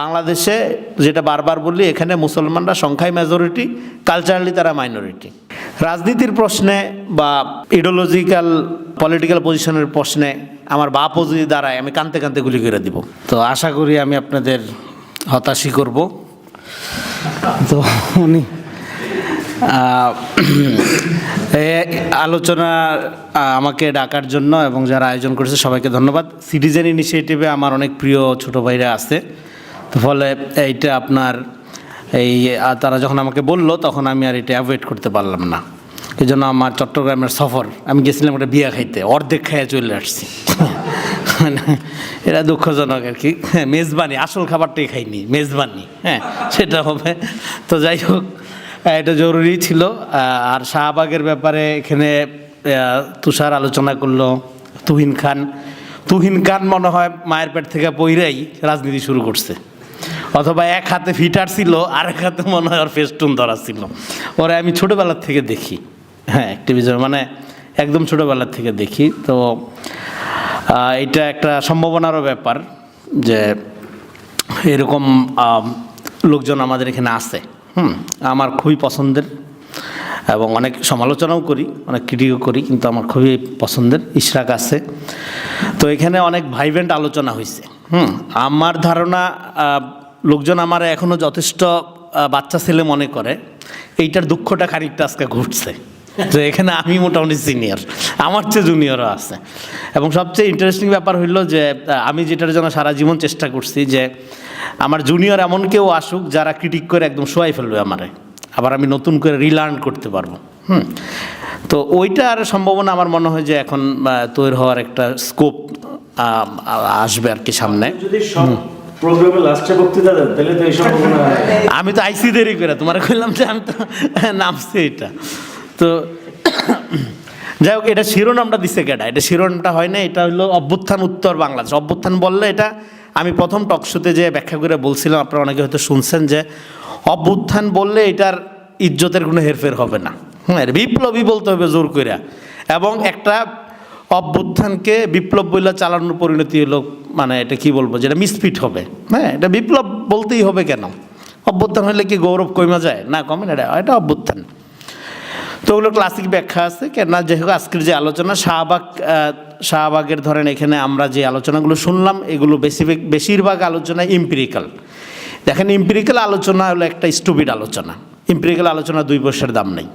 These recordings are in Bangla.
বাংলাদেশে যেটা বারবার বললি, এখানে মুসলমানরা সংখ্যায় মেজরিটি কালচারালি তারা মাইনরিটি রাজনীতির প্রশ্নে বা ইডিওলজিক্যাল পলিটিক্যাল পজিশনের প্রশ্নে আমার বাপও যদি দাঁড়ায়, আমি কানতে কানতে গুলি করে দিব। তো আশা করি আমি আপনাদের হতাশই করব। তো উনি আলোচনা আমাকে ডাকার জন্য এবং যারা আয়োজন করেছে সবাইকে ধন্যবাদ। সিটিজেন ইনিশিয়েটিভে আমার অনেক প্রিয় ছোট ভাইরা আছে। ফলে এইটা আপনার এই তারা যখন আমাকে বলল, তখন আমি আর এটা অ্যাভয়েড করতে পারলাম না। এই জন্য আমার চট্টগ্রামের সফর, আমি গেছিলাম একটা বিয়া খাইতে, অর্ধেক খাইয়া চলে আসছি। মানে এটা দুঃখজনক আর কি। হ্যাঁ মেজবানি, আসল খাবারটাই খাইনি, মেজবানি হ্যাঁ সেটা হবে। তো যাই হোক এটা জরুরি ছিল। আর শাহবাগের ব্যাপারে এখানে তুষার আলোচনা করল তুহিন খান। তুহিন খান মনে হয় মায়ের পেট থেকে পইরাই রাজনীতি শুরু করছে। অথবা এক হাতে ফিটার ছিল আর এক হাতে মনে হয় ওর ফেস্টুন ধরা ছিল। ওরা আমি ছোটোবেলার থেকে দেখি। হ্যাঁ অ্যাক্টিভিজম মানে একদম ছোটোবেলার থেকে দেখি। তো এটা একটা সম্ভাবনারও ব্যাপার যে এরকম লোকজন আমাদের এখানে আসে। হুম, আমার খুবই পছন্দের এবং অনেক সমালোচনাও করি, অনেক ক্রিটিকও করি, কিন্তু আমার খুবই পছন্দের ইশরাক আছে। তো এখানে অনেক ভাইব্রেন্ট আলোচনা হয়েছে হুম, আমার ধারণা লোকজন আমার এখনও যথেষ্ট বাচ্চা ছেলে মনে করে। এইটার দুঃখটা খানিকটা আজকে ঘটছে। তো এখানে আমি মোটামুটি সিনিয়র আমার চেয়ে জুনিয়রও আছে। এবং সবচেয়ে ইন্টারেস্টিং ব্যাপার হইল যে আমি যেটার জন্য সারা জীবন চেষ্টা করছি যে আমার জুনিয়র এমন কেউ আসুক যারা ক্রিটিক করে একদম শোয়াই ফেলবে আমারে। আবার আমি নতুন করে রিলার্ন করতে পারব। হুম। তো ওইটার সম্ভাবনা আমার মনে হয় যে এখন তৈরি হওয়ার একটা স্কোপ আসবে আর কি সামনে। যদি সব লাস্টে বক্তৃতা দেন, তাহলে তো এই সম্ভাবনা আমি তো আইসি দেরি করে, তোমার কইলাম যে আমি তো নামছি এটা। তো যাই হোক, এটা শিরোনামটা দিছে কেটা এটা শিরোনামটা হয় না, এটা হলো অভ্যুত্থান উত্তর বাংলাদেশ। অভ্যুত্থান বললে এটা আমি প্রথম টকশোতে যে ব্যাখ্যা করে বলছিলাম, আপনারা অনেকে হয়তো শুনছেন যে অভ্যুত্থান বললে এটার ইজ্জতের কোনো হেরফের হবে না। হ্যাঁ বিপ্লবী বলতে হবে জোর কইরা। এবং একটা অভ্যুত্থানকে বিপ্লব বইলা চালানোর পরিণতি হলো মানে এটা কি বলব, যেটা মিসফিট হবে। হ্যাঁ এটা বিপ্লব বলতেই হবে কেন? অভ্যুত্থান হলে কি গৌরব কমে যায়? না, কমে না, এটা অভ্যুত্থান। তো ওগুলো ক্লাসিক ব্যাখ্যা আছে, কেননা যাই হোক আজকের যে আলোচনা, শাহবাগ শাহবাগের ধরেন এখানে আমরা যে আলোচনাগুলো শুনলাম, এগুলো বেশি বেশিরভাগ আলোচনা ইম্পিরিক্যাল দেখেন ইম্পিরিক্যাল আলোচনা হলো একটা স্টুপিড আলোচনা। ইম্পিরিক্যাল আলোচনা দুই পয়সার দাম নেই।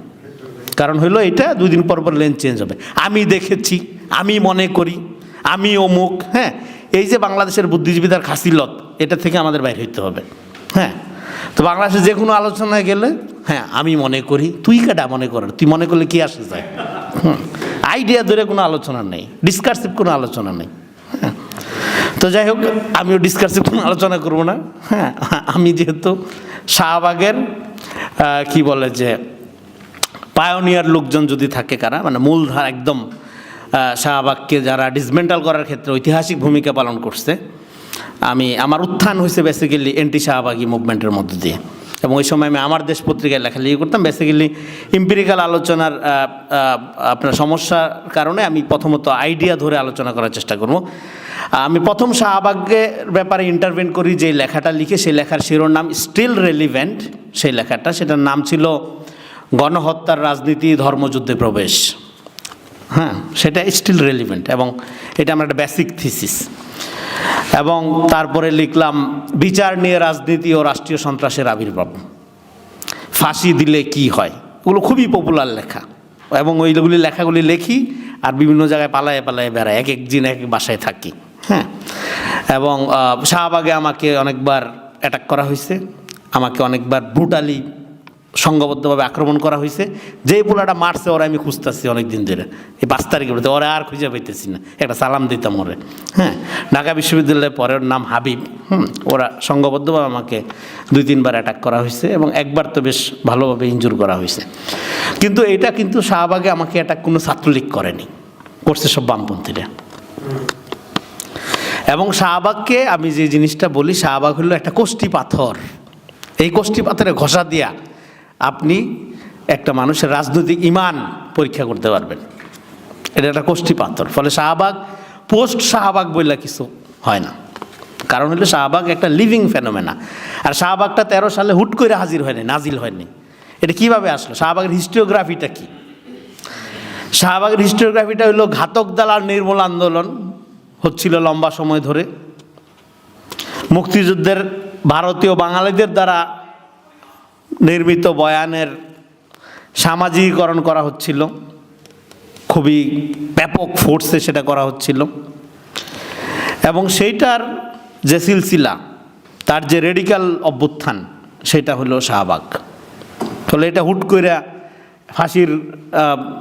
কারণ হলো এটা দুই দিন পর পর লেন চেঞ্জ হবে। আমি দেখেছি, আমি মনে করি, আমি অমুক হ্যাঁ এই যে বাংলাদেশের বুদ্ধিজীবীদের খাসিলত এটা থেকে আমাদের বাইরে হইতে হবে। হ্যাঁ? তো বাংলাদেশে যে কোনো আলোচনায় গেলে হ্যাঁ আমি মনে করি, তুই কেটা মনে করার তুই মনে করলে কি আসে যায়? আইডিয়া ধরে কোনো আলোচনা নেই ডিসকার্সিভ কোনো আলোচনা নেই। হ্যাঁ? তো যাই হোক, আমিও ডিসকার্সিভ কোনো আলোচনা করব না। হ্যাঁ আমি যেহেতু শাহবাগের কি বলে যে পায়োনিয়ার লোকজন যদি থাকে কারা মানে মূলধার একদম শাহবাগকে যারা ডিসমেন্টাল করার ক্ষেত্রে ঐতিহাসিক ভূমিকা পালন করছে, আমি আমার উত্থান হয়েছে বেসিক্যালি এন্টি শাহবাগী মুভমেন্টের মধ্য দিয়ে। এবং ওই সময় আমি আমার দেশ পত্রিকায় লেখালেখি করতাম বেসিক্যালি ইম্পিরিক্যাল আলোচনার আপনার সমস্যার কারণে আমি প্রথমত আইডিয়া ধরে আলোচনা করার চেষ্টা করব। আমি প্রথম শাহবাগের ব্যাপারে ইন্টারভেন করি যে লেখাটা লিখে সেই লেখার শিরোনাম স্টিল রেলিভেন্ট সেই লেখাটা, সেটার নাম ছিল গণহত্যার রাজনীতি ধর্মযুদ্ধে প্রবেশ। হ্যাঁ সেটা স্টিল রেলিভেন্ট এবং এটা আমার একটা বেসিক থিসিস এবং তারপরে লিখলাম, বিচার নিয়ে রাজনীতি ও রাষ্ট্রীয় সন্ত্রাসের আবির্ভাব। ফাঁসি দিলে কি হয়? ওগুলো খুবই পপুলার লেখা। এবং ওইগুলি লেখাগুলি লেখি আর বিভিন্ন জায়গায় পালায় পালায়ে বেড়ায় এক এক দিন এক এক বাসায় থাকি। হ্যাঁ এবং শাহবাগে আমাকে অনেকবার অ্যাটাক করা হয়েছে। আমাকে অনেকবার ব্রুটালি সংঘবদ্ধভাবে আক্রমণ করা হয়েছে। যেই পোলাটা মারছে, ওরা আমি খুঁজতেছি অনেক দিন ধরে। এই পাঁচ তারিখের মধ্যে ওরা আর খুঁজে পাইতেছি না। একটা সালাম দিতাম ওরে। হ্যাঁ ঢাকা বিশ্ববিদ্যালয়ের পরের নাম হাবিব। হুম, ওরা সংঘবদ্ধভাবে আমাকে দুই, তিনবার অ্যাটাক করা হয়েছে এবং একবার তো বেশ ভালোভাবে ইনজুর করা হয়েছে। কিন্তু এটা কিন্তু শাহবাগে আমাকে অ্যাটাক কোনো ছাত্রলীগ করেনি। করছে সব বামপন্থীরা। এবং শাহবাগকে আমি যে জিনিসটা বলি, শাহবাগ হলো একটা কোষ্ঠী পাথর। এই কোষ্ঠী পাথরে ঘষা দিয়া আপনি একটা মানুষের রাজনৈতিক ইমান পরীক্ষা করতে পারবেন। এটা একটা কোষ্ঠী পাথর। ফলে শাহবাগ, পোস্ট শাহবাগ বললে কিছু হয় না। কারণ হলো শাহবাগ একটা লিভিং ফেনোমেনা আর শাহবাগটা তেরো সালে হুট করে হাজির হয়নি, নাজিল হয়নি। এটা কীভাবে আসলো? শাহবাগের হিস্টোগ্রাফিটা কি? শাহবাগের হিস্টোগ্রাফিটা হলো ঘাতক দালাল নির্মূল আন্দোলন হচ্ছিল লম্বা সময় ধরে। মুক্তিযুদ্ধের ভারতীয় বাঙালিদের দ্বারা নির্মিত বয়ানের সামাজিকীকরণ করা হচ্ছিল। খুবই ব্যাপক ফোর্সে সেটা করা হচ্ছিল। এবং সেইটার যে সিলসিলা, তার যে রেডিক্যাল অভ্যুত্থান, সেটা হলো শাহবাগ। ফলে এটা হুট করে ফাঁসির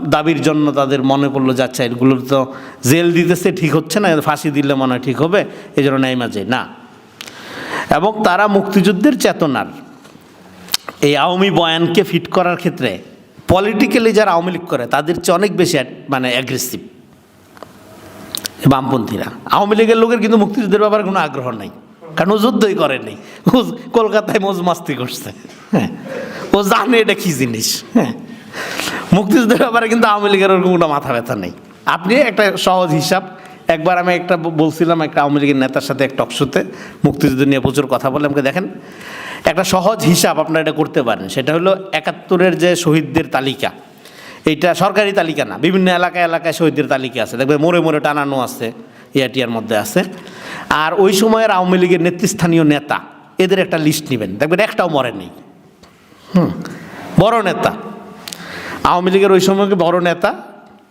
দাবির জন্য তাদের মনে পড়ল যাচ্ছে এগুলো তো জেল দিতেছে, ঠিক হচ্ছে না, ফাঁসি দিলে মনে হয় ঠিক হবে এই জন্য নেই মাঝে। না। এবং তারা মুক্তিযুদ্ধের চেতনার এই আওয়ামী বয়ানকে ফিট করার ক্ষেত্রে পলিটিক্যালি যারা আওয়ামী লীগ করে, তাদের চেয়ে অনেক বেশি মানে অ্যাগ্রেসিভ বামপন্থীরা। আওয়ামী লীগের লোকের কিন্তু মুক্তিযুদ্ধের ব্যাপারে কোনো আগ্রহ নাই। কারণ ও যুদ্ধই করেনি ও কলকাতায় মোজ মাস্তি করছে। হ্যাঁ। ও জানে এটা কী জিনিস। হ্যাঁ। মুক্তিযুদ্ধের ব্যাপারে কিন্তু আওয়ামী লীগের ওরকম কোনো মাথা ব্যথা নেই। আপনি একটা সহজ হিসাব, একবার আমি একটা বলছিলাম একটা আওয়ামী লীগের নেতার সাথে এক টকশোতে মুক্তিযুদ্ধ নিয়ে প্রচুর কথা বলে আমাকে দেখেন। একটা সহজ হিসাব আপনারা এটা করতে পারেন। সেটা হলো একাত্তরের যে শহীদদের তালিকা এইটা সরকারি তালিকা না, বিভিন্ন এলাকায় এলাকায় শহীদদের তালিকা আছে। দেখবে মোড়ে মোড়ে টানানো আছে ইয়াটিয়ার মধ্যে আছে। আর ওই সময়ের আওয়ামী লীগের নেতৃস্থানীয় নেতা, এদের একটা লিস্ট নেবেন। দেখবেন একটাও মরে নেই। হুম, বড় নেতা। আওয়ামী লীগের ওই সময়কে বড় নেতা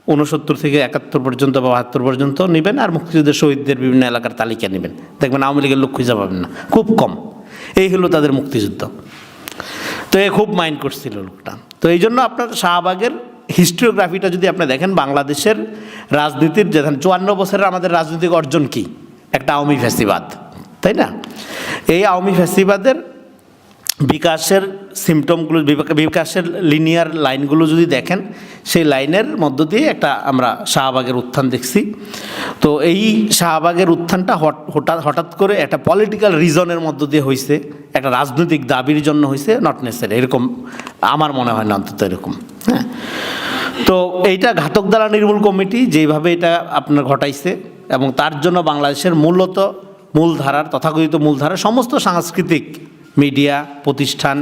উনসত্তর থেকে একাত্তর পর্যন্ত বা বাহাত্তর পর্যন্ত নেবেন। আর মুক্তিযুদ্ধের শহীদদের বিভিন্ন এলাকার তালিকা নেবেন। দেখবেন আওয়ামী লীগের লোক খুঁজে পাবেন না। খুব কম। এই হলো তাদের মুক্তিযুদ্ধ। তো এ খুব মাইন্ড করছিল লোকটা। তো এই জন্য আপনার শাহবাগের হিস্টোগ্রাফিটা যদি আপনি দেখেন, বাংলাদেশের রাজনীতির যে চুয়ান্ন বছরের আমাদের রাজনৈতিক অর্জন কি? একটা আওয়ামী ফ্যাসিবাদ, তাই না? এই আওয়ামী ফ্যাসিবাদের বিকাশের সিমটমগুলো বিকাশের লিনিয়ার লাইনগুলো যদি দেখেন, সেই লাইনের মধ্য দিয়ে একটা আমরা শাহবাগের উত্থান দেখছি। তো এই শাহবাগের উত্থানটা হঠাৎ হঠাৎ করে একটা পলিটিক্যাল রিজনের মধ্য দিয়ে হয়েছে একটা রাজনৈতিক দাবির জন্য হয়েছে নট নেসেসারি এরকম আমার মনে হয় না, অন্তত এরকম হ্যাঁ। তো এইটা ঘাতক দ্বারা নির্মূল কমিটি যেইভাবে এটা আপনার ঘটাইছে, এবং তার জন্য বাংলাদেশের মূলত মূলধারার, তথাকথিত মূলধারার সমস্ত সাংস্কৃতিক মিডিয়া, প্রতিষ্ঠান,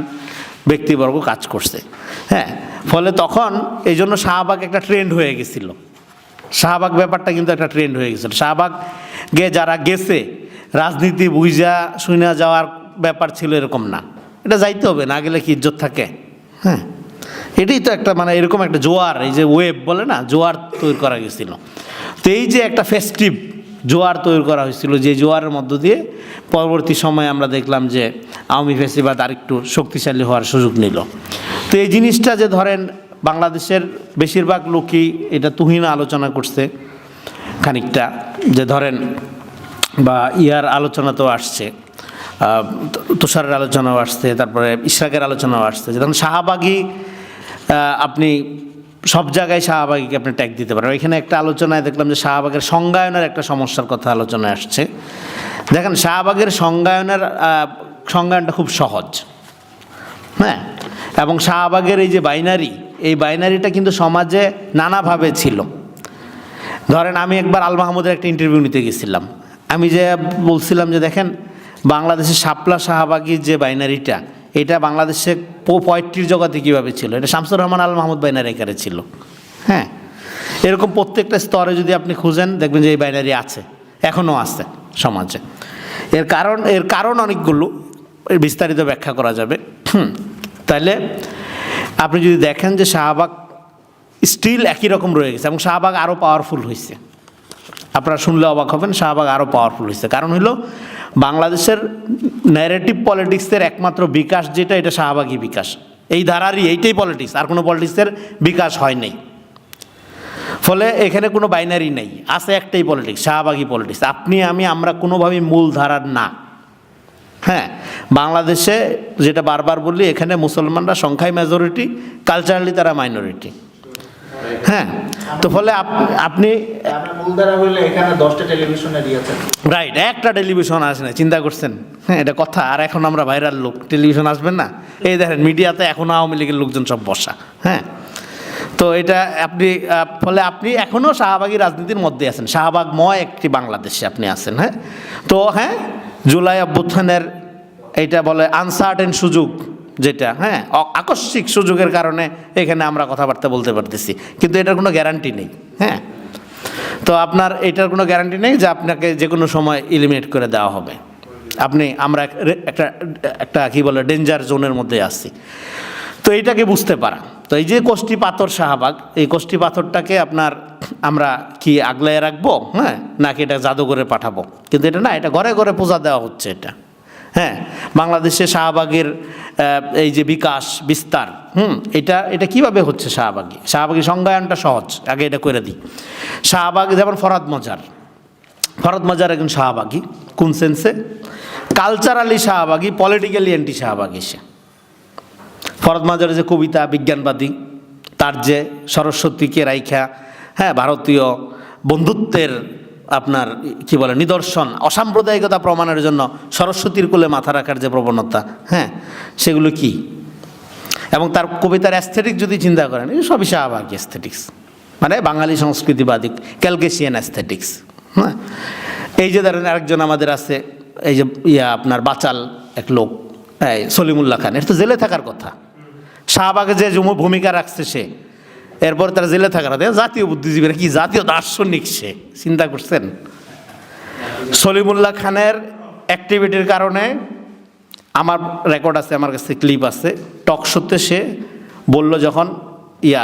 ব্যক্তিবর্গ কাজ করছে। হ্যাঁ ফলে তখন এই জন্য শাহবাগ একটা ট্রেন্ড হয়ে গেছিল। শাহবাগ ব্যাপারটা কিন্তু একটা ট্রেন্ড হয়ে গেছিল। শাহবাগ গে যারা গেছে, রাজনীতি বুঝা শুনে যাওয়ার ব্যাপার ছিল এরকম না। এটা যাইতে হবে, না গেলে কি ইজ্জত থাকে? হ্যাঁ এটাই তো একটা মানে এরকম একটা জোয়ার, এই যে ওয়েব বলে না, জোয়ার তৈরি করা গেছিল। তো এই যে একটা ফেস্টিভ জোয়ার তৈরি করা হয়েছিল, যে জোয়ারের মধ্য দিয়ে পরবর্তী সময়ে আমরা দেখলাম যে আওয়ামী ফেসিবাদ আরেকটু শক্তিশালী হওয়ার সুযোগ নিল। তো এই জিনিসটা যে ধরেন বাংলাদেশের বেশিরভাগ লোকই এটা তুহিন আলোচনা করছে খানিকটা, যে ধরেন বা ইয়ার আলোচনাতেও আসছে তুষারের আলোচনাও আসছে, তারপরে ইশরাকের আলোচনাও আসছে যেমন শাহবাগী আপনি সব জায়গায় শাহবাগীকে আপনি ট্যাগ দিতে পারেন। এখানে একটা আলোচনায় দেখলাম যে শাহবাগের সংজ্ঞায়নের একটা সমস্যার কথা আলোচনায় আসছে। দেখেন, শাহবাগের সংজ্ঞায়নের সংজ্ঞায়নটা খুব সহজ। হ্যাঁ? এবং শাহবাগের এই যে বাইনারি, এই বাইনারিটা কিন্তু সমাজে নানাভাবে ছিল। ধরেন, আমি একবার আল মাহমুদের একটা ইন্টারভিউ নিতে গেছিলাম। আমি যে বলছিলাম যে, দেখেন, বাংলাদেশের শাপলা শাহবাগীর যে বাইনারিটা, এটা বাংলাদেশে পয়েট্রির জগতে কীভাবে ছিল? এটা শামসুর রহমান আল মাহমুদ বাইনারি একারে ছিল। হ্যাঁ? এরকম প্রত্যেকটা স্তরে যদি আপনি খুঁজেন, দেখবেন যে এই বাইনারি আছে। এখনও আছে সমাজে। এর কারণ এর কারণ অনেকগুলো। এর বিস্তারিত ব্যাখ্যা করা যাবে। তাহলে আপনি যদি দেখেন যে শাহবাগ স্টিল একই রকম রয়ে গেছে এবং শাহবাগ আরও পাওয়ারফুল হয়েছে আপনারা শুনলে অবাক হবেন, শাহবাগ আরও পাওয়ারফুল হয়েছে কারণ হলো বাংলাদেশের ন্যারেটিভ পলিটিক্সের একমাত্র বিকাশ যেটা, এটা শাহবাগী বিকাশ। এই ধারারই, এইটাই পলিটিক্স আর কোনো পলিটিক্সের বিকাশ হয় নাই। ফলে এখানে কোনো বাইনারি নেই, আছে একটাই পলিটিক্স শাহবাগী পলিটিক্স আপনি, আমি, আমরা কোনোভাবেই মূল ধারার না। হ্যাঁ বাংলাদেশে যেটা বারবার বলি, এখানে মুসলমানরা সংখ্যায় মেজরিটি কালচারালি তারা মাইনরিটি হ্যাঁ তো ফলে আপনি এখানে রাইট একটা টেলিভিশন আসে না চিন্তা করছেন। হ্যাঁ এটা কথা আর এখন আমরা ভাইরাল লোক টেলিভিশন আসবেন না। এই দেখেন মিডিয়াতে এখনও আওয়ামী লীগের লোকজন সব বসা হ্যাঁ। তো এটা আপনি ফলে আপনি এখনও শাহবাগী রাজনীতির মধ্যে আছেন শাহবাগময় একটি বাংলাদেশে আপনি আছেন হ্যাঁ। তো হ্যাঁ জুলাই অভ্যুত্থানের এইটা বলে আনসার্টেন সুযোগ যেটা হ্যাঁ আকস্মিক সুযোগের কারণে এখানে আমরা কথাবার্তা বলতে পারতেছি। কিন্তু এটার কোনো গ্যারান্টি নেই হ্যাঁ। তো আপনার এটার কোনো গ্যারান্টি নেই যে আপনাকে যে কোনো সময় এলিমিনেট করে দেওয়া হবে। আপনি, আমরা একটা একটা কী বলে ডেঞ্জার জোনের মধ্যে আছি। তো এইটাকে বুঝতে পারা। তো এই যে কোষ্ঠী পাথর শাহবাগ, এই কোষ্ঠী পাথরটাকে আপনার আমরা কি আগলায় রাখব? হ্যাঁ নাকি এটা জাদুঘরে পাঠাবো? কিন্তু এটা না, এটা ঘরে ঘরে পূজা দেওয়া হচ্ছে এটা। হ্যাঁ বাংলাদেশে শাহবাগের এই যে বিকাশ, বিস্তার, হুম, এটা এটা কীভাবে হচ্ছে শাহবাগী? শাহবাগী সংজ্ঞায়নটা সহজ, আগে এটা করে দিই। শাহবাগ, যেমন ফরাদ মজার। ফরাদ মজার একজন শাহবাগী, কোন সেন্সে কালচারালি শাহবাগী পলিটিক্যালি অ্যান্টি শাহবাগী সে। ফরদ মাজারের যে কবিতা, বিজ্ঞানবাদী, তার যে সরস্বতীকে রাইখা হ্যাঁ ভারতীয় বন্ধুত্বের আপনার, কি বলে, নিদর্শন, অসাম্প্রদায়িকতা প্রমাণের জন্য সরস্বতীর কোলে মাথা রাখার যে প্রবণতা হ্যাঁ সেগুলো কি? এবং তার কবিতার অ্যাস্থেটিক যদি চিন্তা করেন সবই শাহবাগী অ্যাস্থেটিক্স মানে বাঙালি সংস্কৃতিবাদী ক্যালকেশিয়ান অ্যাস্থেটিক্স হ্যাঁ। এই যে ধরেন আরেকজন আমাদের আছে, এই যে ইয়া আপনার বাচাল এক লোক সলিমুল্লাহ খান, এর তো জেলে থাকার কথা। শাহবাগে যে ভূমিকা রাখছে সে এরপর তারা জেলে থাকার জাতীয় বুদ্ধিজীবীরা কি জাতীয় দার্শনিক সে? চিন্তা করছেন? সলিমুল্লাহ খানের অ্যাক্টিভিটির কারণে আমার রেকর্ড আছে, আমার কাছে ক্লিপ আছে। টক শোতে সে বলল যখন, ইয়া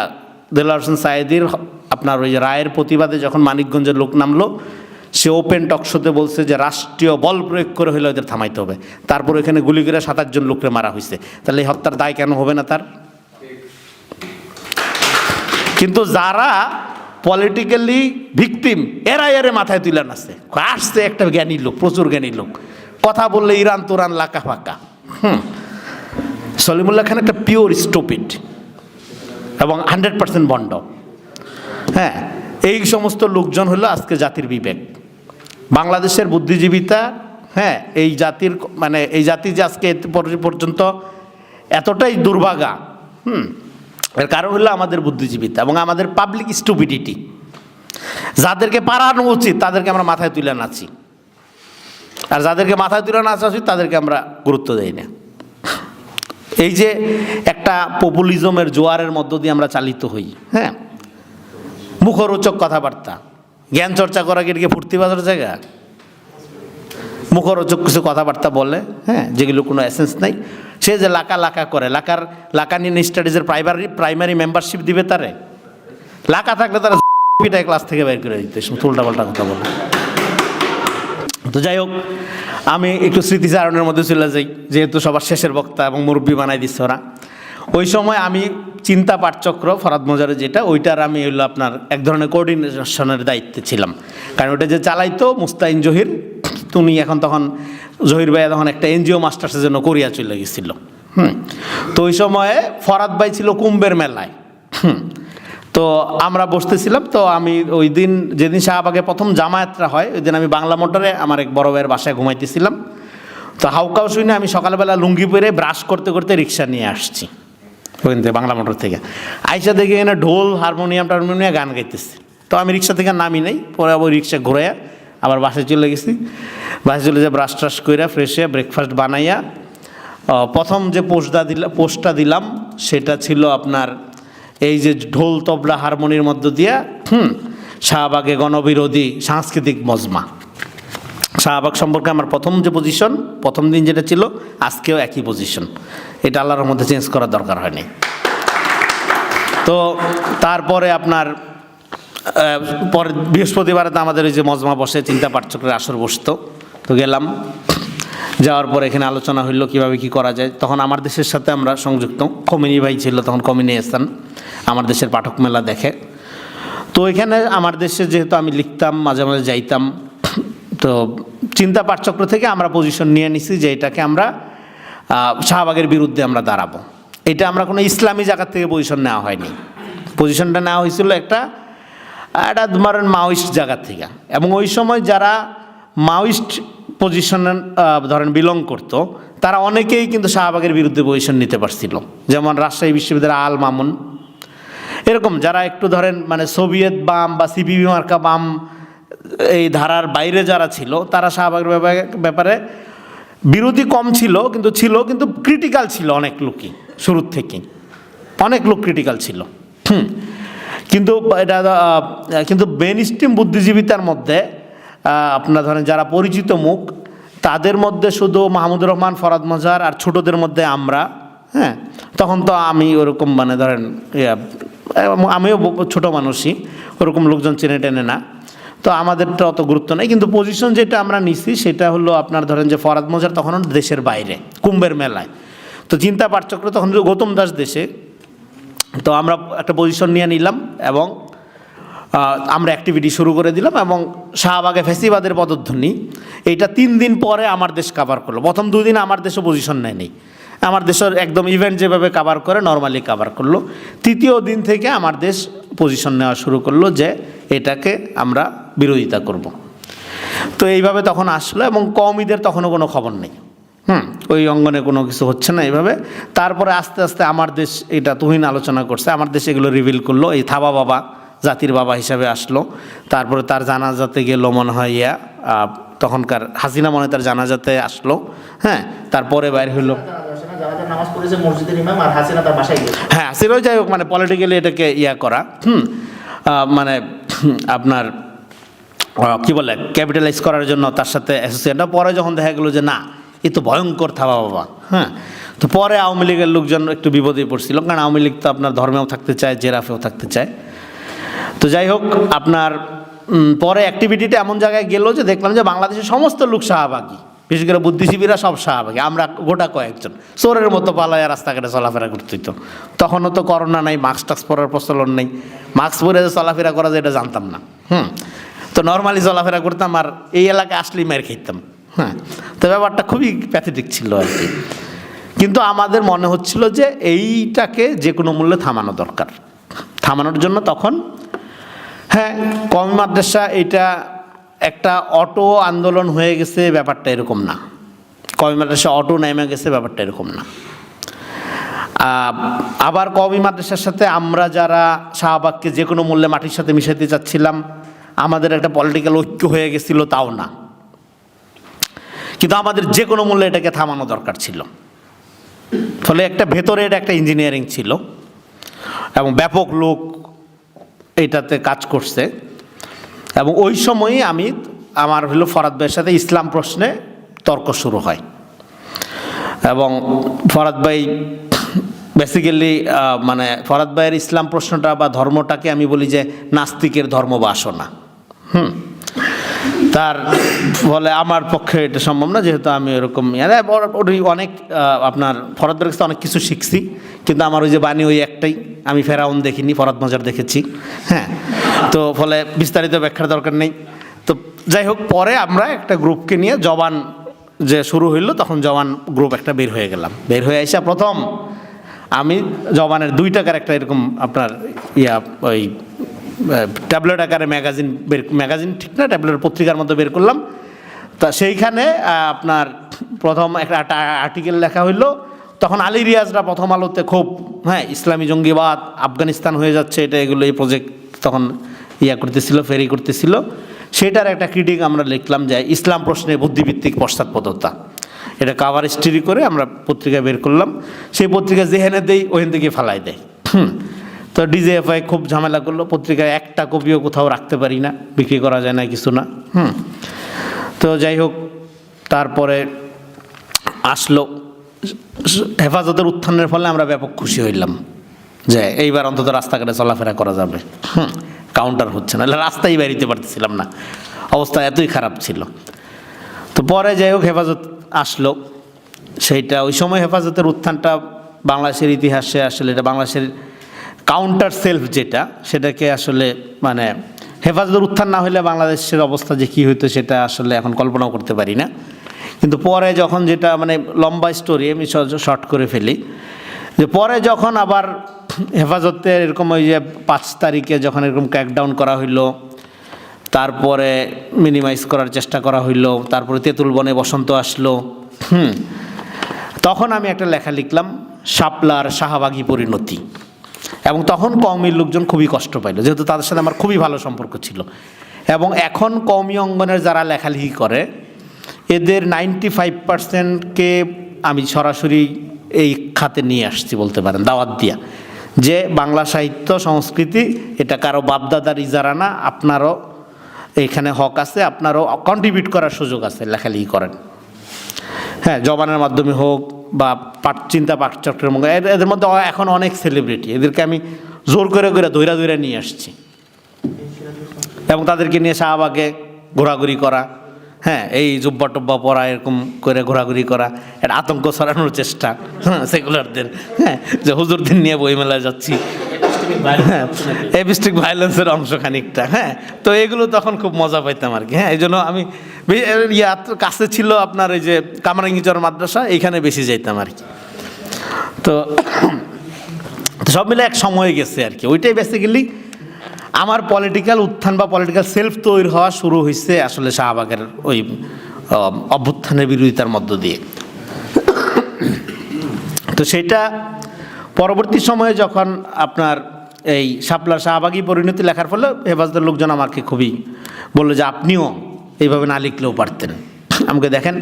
দেলার হোসেন সায়েদির আপনার ওই রায়ের প্রতিবাদে যখন মানিকগঞ্জের লোক নামলো, সে ওপেন টক শোতে বলছে যে রাষ্ট্রীয় বল প্রয়োগ করে হলে ওদের থামাইতে হবে। তারপর এখানে গুলি করে সাত, আটজন লোককে মারা হয়েছে তাহলে এই হত্যার দায় কেন হবে না তার? কিন্তু যারা পলিটিক্যালি ভিকটিম এরা এরে মাথায় তুলে আসছে আসছে একটা জ্ঞানী লোক, প্রচুর জ্ঞানী লোক। কথা বললে ইরান তুরান লাকা ফাঁকা। হুম। সলিমুল্লাহ খান একটা পিওর স্টুপিড এবং হান্ড্রেড পার্সেন্ট বন্ড। হ্যাঁ এই সমস্ত লোকজন হলো আজকে জাতির বিবেক। বাংলাদেশের বুদ্ধিজীবিতা হ্যাঁ এই জাতির মানে এই জাতি যে আজকে পর্যন্ত এতটাই দুর্ভাগা, হুম এর কারণ হলো আমাদের বুদ্ধিজীবিতা এবং আমাদের পাবলিক স্টুপিডিটি যাদেরকে পারানো উচিত, তাদেরকে আমরা মাথায় তুলে নাচি। আর যাদেরকে মাথায় তুলে নাচা উচিত, তাদেরকে আমরা গুরুত্ব দেই না। এই যে একটা পপুলিজমের জোয়ারের মধ্য দিয়ে আমরা চালিত হই হ্যাঁ? মুখরোচক কথাবার্তা। জ্ঞান চর্চা করা এটাকে ফুর্তি বাজার জায়গা? মুখরোচক কিছু কথাবার্তা বলে হ্যাঁ? যেগুলো কোনো এসেন্স নাই। সে যে লাকা লাকা করে, লাকার লাকানিয়ান স্টাডিজের প্রাইমারি প্রাইমারি মেম্বারশিপ দিবে তারে? লাকা থাকলে তারা পিটায় ক্লাস থেকে বের করে দিতে উল্টা পাল্টা কথা বলে। তো যাই হোক, আমি একটু স্মৃতিচারণের মধ্যে চলে যাই, যেহেতু সবার শেষের বক্তা এবং মুরব্বী বানাই দিচ্ছে ওরা। ওই সময় আমি চিন্তা পাঠচক্র, ফরাদ মজারে যেটা, ওইটার আমি হইল আপনার এক ধরনের কোঅর্ডিনেশনের দায়িত্বে ছিলাম। কারণ ওটা যে চালাইতো মুস্তাইন জহির তুমি এখন তখন জহির ভাইয়া তখন একটা এনজিও মাস্টার্সের জন্য কোরিয়া চলে গেছিল। হুম। তো ওই সময়ে ফরাদ ভাই ছিল কুম্ভের মেলায়। হুম। তো আমরা বসতেছিলাম, তো আমি ওই দিন যেদিন শাহবাগে প্রথম জামায়াতরা হয়, ওই দিন আমি বাংলা মোটরে আমার এক বড় ভাইয়ের বাসায় ঘুমাইতেছিলাম। তো হাউকাও শুনে আমি সকালবেলা লুঙ্গি পরে ব্রাশ করতে করতে রিক্সা নিয়ে আসছি। ওইখান থেকে বাংলা মোটর থেকে। আইসা দেখে এখানে ঢোল, হারমোনিয়াম, টারমোনিয়াম, গান গাইতেছে। তো আমি রিক্সা থেকে নামি নাই, পরে আবার রিক্সা ঘুরে আবার বাসায় চলে গেছি। বাসায় চলে যে ব্রাশ ট্রাশ কইরা ফ্রেশ হয়ে ব্রেকফাস্ট বানাইয়া প্রথম যে পোস্টটা দিলাম পোস্টটা দিলাম, সেটা ছিল আপনার এই যে ঢোল তবলা হারমোনির মধ্য দিয়া, হুম, শাহবাগে গণবিরোধী সাংস্কৃতিক মজমা। শাহবাগ সম্পর্কে আমার প্রথম যে পজিশন প্রথম দিন যেটা ছিল, আজকেও একই পজিশন এটা আল্লাহর মধ্যে চেঞ্জ করার দরকার হয়নি। তো তারপরে আপনার পরে বৃহস্পতিবারে তো আমাদের ওই যে মজমা বসে, চিন্তা পাঠচক্রের আসর বসতো। তো গেলাম, যাওয়ার পর এখানে আলোচনা হইল কীভাবে কি করা যায়। তখন আমার দেশের সাথে আমরা সংযুক্ত, কমিনি ভাই ছিল তখন কমিনি স্থান, আমার দেশের পাঠক মেলা দেখে। তো এখানে আমার দেশে যেহেতু আমি লিখতাম, মাঝে মাঝে যাইতাম, তো চিন্তা পাঠচক্র থেকে আমরা পজিশন নিয়ে নিছি যে এটাকে আমরা শাহবাগের বিরুদ্ধে আমরা দাঁড়াবো। এটা আমরা কোনো ইসলামী জায়গা থেকে পজিশন নেওয়া হয়নি। পজিশনটা নেওয়া হয়েছিল একটা একটা ধরেন মাওয়িস্ট জায়গা থেকে। এবং ওই সময় যারা মাওয়িস্ট পজিশনে ধরেন বিলং করতো, তারা অনেকেই কিন্তু শাহবাগের বিরুদ্ধে পজিশন নিতে পারছিল। যেমন রাজশাহী বিশ্ববিদ্যালয় আল মামুন। এরকম যারা একটু ধরেন মানে সোভিয়েত বাম বা সিপিবি মার্কা বাম, এই ধারার বাইরে যারা ছিল, তারা শাহবাগের ব্যাপারে বিরোধী কম ছিল, কিন্তু ছিল, কিন্তু ক্রিটিক্যাল ছিল অনেক লোকই, শুরুর থেকেই অনেক লোক ক্রিটিক্যাল ছিল। হুম। কিন্তু এটা কিন্তু মেন স্ট্রিম বুদ্ধিজীবিতার মধ্যে আপনার ধরেন যারা পরিচিত মুখ, তাদের মধ্যে শুধু মাহমুদুর রহমান, ফরাদ মজার আর ছোটদের মধ্যে আমরা হ্যাঁ? তখন তো আমি ওরকম মানে ধরেন আমিও ছোট মানুষই, ওরকম লোকজন চেনে টেনে না। তো আমাদেরটা অত গুরুত্ব নেই, কিন্তু পজিশন যেটা আমরা নিছি সেটা হলো আপনার ধরেন যে ফরাদ মজার তখন দেশের বাইরে, কুম্ভের মেলায়। তো চিন্তা পাঠচক্র তখন গৌতম দাস দেশে। তো আমরা একটা পজিশন নিয়ে নিলাম এবং আমরা অ্যাক্টিভিটি শুরু করে দিলাম এবং শাহবাগে ফেসিবাদের পদধ্বনি। এইটা তিন দিন পরে আমার দেশ কাভার করল। প্রথম দুদিন আমার দেশে পজিশন নেয়নি। আমার দেশের একদম ইভেন্ট যেভাবে কাভার করে নর্মালি কাভার করল। তৃতীয় দিন থেকে আমার দেশ পজিশন নেওয়া শুরু করল যে, এটাকে আমরা বিরোধিতা করব। তো এইভাবে তখন আসলো এবং কমিদের তখনও কোনো খবর নেই। হুম ওই অঙ্গনে কোনো কিছু হচ্ছে না এইভাবে। তারপরে আস্তে আস্তে আমার দেশ এটা তুহিন আলোচনা করছে আমার দেশ এগুলো রিভিল করল এই থাবা বাবা জাতির বাবা হিসাবে আসলো। তারপরে তার জানাজাতে গেলো মনে হয় ইয়া তখনকার হাসিনা মনে তার জানাজাতে আসলো হ্যাঁ তারপরে বাইর গেছে। হ্যাঁ সেটাও যাই হোক মানে পলিটিক্যালি এটাকে ইয়া করা হুম মানে আপনার কি বলে ক্যাপিটালাইজ করার জন্য তার সাথে অ্যাসোসিয়েটটা পরে যখন দেখা গেলো যে না এ তো ভয়ঙ্কর থাবা বাবা। হ্যাঁ? তো পরে আওয়ামী লীগের লোকজন একটু বিপদে পড়ছিল, কারণ আওয়ামী লীগ তো আপনার ধর্মেও থাকতে চায়, জেরাফেও থাকতে চায়। তো যাই হোক, আপনার পরে অ্যাক্টিভিটিটা এমন জায়গায় গেল যে দেখলাম যে বাংলাদেশের সমস্ত লোক শাহবাগী। বিশেষ করে বুদ্ধিজীবীরা সব শাহবাগী, আমরা গোটা কয়েকজন। চোরের মতো পালায় রাস্তাঘাটে চলাফেরা করতে হইতো। তখনও তো করোনা নাই মাস্ক টাস্ক পরার প্রচলন নেই। মাস্ক পরে যে চলাফেরা করা যায় এটা জানতাম না। হুম? তো নর্মালি চলাফেরা করতাম আর এই এলাকায় আসলেই মেরে খেতাম হ্যাঁ তো ব্যাপারটা খুবই প্যাথেটিক ছিল আর কি। কিন্তু আমাদের মনে হচ্ছিল যে এইটাকে যে কোনো মূল্যে থামানো দরকার। থামানোর জন্য তখন হ্যাঁ কমি মাদ্রাসা এটা একটা অটো আন্দোলন হয়ে গেছে, ব্যাপারটা এরকম না। কমি মাদ্রাসা অটো নেমে গেছে, ব্যাপারটা এরকম না। আবার কমি মাদ্রাসার সাথে আমরা যারা শাহবাগকে যে কোনো মূল্যে মাটির সাথে মিশাতে চাচ্ছিলাম, আমাদের একটা পলিটিক্যাল ঐক্য হয়ে গেছিল, তাও না। কিন্তু আমাদের যে কোনো মূল্যে এটাকে থামানো দরকার ছিল। ফলে একটা ভেতরের একটা ইঞ্জিনিয়ারিং ছিল এবং ব্যাপক লোক এটাতে কাজ করছে এবং ওই সময়ই আমি আমার হলো ফরাদ ভাইয়ের সাথে ইসলাম প্রশ্নে তর্ক শুরু হয়। এবং ফরাদ ভাই বেসিক্যালি মানে ফরাদ ভাইয়ের ইসলাম প্রশ্নটা বা ধর্মটাকে আমি বলি যে নাস্তিকের ধর্ম বা আসনা হুম। তার ফলে আমার পক্ষে এটা সম্ভব না, যেহেতু আমি ওরকম ওই অনেক আপনার ফরাদের কাছে অনেক কিছু শিখছি, কিন্তু আমার ওই যে বাণী ওই একটাই, আমি ফেরাউন দেখিনি, ফরাদ মজার দেখেছি হ্যাঁ। তো ফলে বিস্তারিত ব্যাখ্যার দরকার নেই। তো যাই হোক, পরে আমরা একটা গ্রুপকে নিয়ে জবান যে শুরু হইল, তখন জবান গ্রুপ একটা বের হয়ে গেলাম। বের হয়ে আসা প্রথম আমি জবানের দুই টাকার একটা এরকম আপনার ইয়া, ওই ট্যাবলেট আকারে ম্যাগাজিন বের ম্যাগাজিন ঠিক না ট্যাবলেট পত্রিকার মতো বের করলাম। তা সেইখানে আপনার প্রথম একটা আর্টিকেল লেখা হইল। তখন আলী রিয়াজরা প্রথম আলোতে খুব হ্যাঁ ইসলামী জঙ্গিবাদ, আফগানিস্তান হয়ে যাচ্ছে, এটা এগুলো এই প্রজেক্ট তখন ইয়া করতেছিল, ফেরি করতেছিল। সেটার একটা ক্রিটিক আমরা লিখলাম যে, ইসলাম প্রশ্নে বুদ্ধিভিত্তিক পশ্চাৎপদতা। এটা কাভার স্টোরি করে আমরা পত্রিকায় বের করলাম। সেই পত্রিকা যেহেনে দেই ওখান থেকে ফালাই দেয়। হুম। তো ডিজিএফআই খুব ঝামেলা করল, পত্রিকায় একটা কপিও কোথাও রাখতে পারি না, বিক্রি করা যায় না কিছু না। হুম। তো যাই হোক, তারপরে আসলো, হেফাজতের উত্থানের ফলে আমরা ব্যাপক খুশি হইলাম, যে এইবার অন্তত রাস্তাঘাটে চলাফেরা করা যাবে। হুম কাউন্টার হচ্ছে না রাস্তায় বেরিতে পারতেছিলাম না, অবস্থা এতই খারাপ ছিল। তো পরে যাই হোক, হেফাজত আসলো, সেইটা ওই সময় হেফাজতের উত্থানটা বাংলাদেশের ইতিহাসে আসলে এটা বাংলাদেশের কাউন্টার সেলফ যেটা, সেটাকে আসলে মানে হেফাজতের উত্থান না হলে বাংলাদেশের অবস্থা যে কী হইতো সেটা আসলে এখন কল্পনাও করতে পারি না। কিন্তু পরে যখন যেটা মানে লম্বা স্টোরি আমি শর্ট করে ফেলি, যে পরে যখন আবার হেফাজতের এরকম ওই যে পাঁচ তারিখে যখন এরকম ক্র্যাকডাউন করা হইল, তারপরে মিনিমাইজ করার চেষ্টা করা হইল, তারপরে তেঁতুল বনে বসন্ত আসলো, হুম, তখন আমি একটা লেখা লিখলাম, শাপলার শাহবাগী পরিণতি। এবং তখন কওমির লোকজন খুবই কষ্ট পাইল, যেহেতু তাদের সাথে আমার খুবই ভালো সম্পর্ক ছিল। এবং এখন কওমি অঙ্গনের যারা লেখালেখি করে, এদের নাইনটি ফাইভ পার্সেন্টকে আমি সরাসরি এই খাতে নিয়ে আসছি বলতে পারেন, দাওয়াত দিয়া। যে বাংলা সাহিত্য, সংস্কৃতি, এটা কারও বাপদাদার ইজারা না, আপনারও এখানে হক আছে, আপনারও কন্ট্রিবিউট করার সুযোগ আছে লেখালেখি করেন। হ্যাঁ জবানের মাধ্যমে হোক বা পাট, চিন্তা পাঠচক্রের মধ্যে এদের- মধ্যে এখন অনেক সেলিব্রিটি এদেরকে আমি জোর করে করে, ধৈরা দৈরা নিয়ে আসছি। এবং তাদেরকে নিয়ে শাহবাগে ঘোরাঘুরি করা হ্যাঁ এই জুব্বা টুব্বা পরা, এরকম করে ঘোরাঘুরি করা এটা আতঙ্ক ছড়ানোর চেষ্টা হ্যাঁ সেকুলারদের হ্যাঁ যে হুজুরদের নিয়ে বইমেলায় যাচ্ছি এপিস্টিক ভাইলেন্সের অংশ খানিকটা হ্যাঁ? তো এগুলো তখন খুব মজা পাইতাম আর কি হ্যাঁ? এই জন্য আমি কাছে ছিল আপনার এই যে কামারাঙ্গিচর মাদ্রাসা এইখানে বেশি যাইতাম আর কি। তো সব মিলে এক সময় গেছে আর কি। ওইটাই বেসিক্যালি আমার পলিটিক্যাল উত্থান বা পলিটিক্যাল সেলফ তৈরি হওয়া শুরু হয়েছে আসলে শাহবাগের ওই অভ্যুত্থানের বিরোধিতার মধ্য দিয়ে। তো সেটা পরবর্তী সময়ে যখন আপনার এই শাপলা শাহবাগী পরিণতি লেখার ফলে হেফাজতের লোকজন আমাকে খুবই বলল যে আপনিও এইভাবে না লিখলেও পারতেন। আমাকে দেখেন,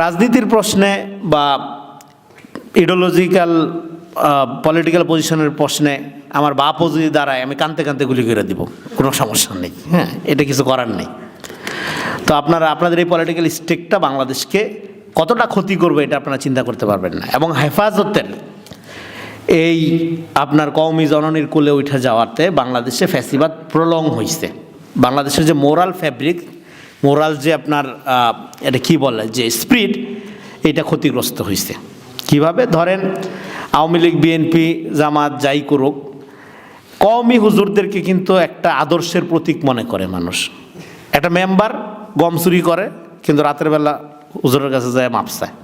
রাজনীতির প্রশ্নে বা ইডিওলজিক্যাল পলিটিক্যাল পজিশনের প্রশ্নে আমার বাপও যদি দাঁড়ায়, আমি কানতে কানতে গুলি করে দিব, কোনো সমস্যা নেই হ্যাঁ এটা কিছু করার নেই। তো আপনারা, আপনাদের এই পলিটিক্যাল স্টেকটা বাংলাদেশকে কতটা ক্ষতি করবে এটা আপনারা চিন্তা করতে পারবেন না। এবং হেফাজতের এই আপনার কওমি জননীর কোলে উঠে যাওয়াতে বাংলাদেশে ফ্যাসিবাদ প্রলং হয়েছে বাংলাদেশের যে মোরাল ফ্যাব্রিক, মোরাল যে আপনার এটা কি বলে, যে স্পিরিট, এটা ক্ষতিগ্রস্ত হয়েছে কীভাবে? ধরেন, আওয়ামী লীগ, বিএনপি, জামাত, যাই করুক, কওমি হুজুরদেরকে কিন্তু একটা আদর্শের প্রতীক মনে করে মানুষ। একটা মেম্বার গম চুরি করে, কিন্তু রাতের বেলা হুজুরের কাছে যায় মাপসায়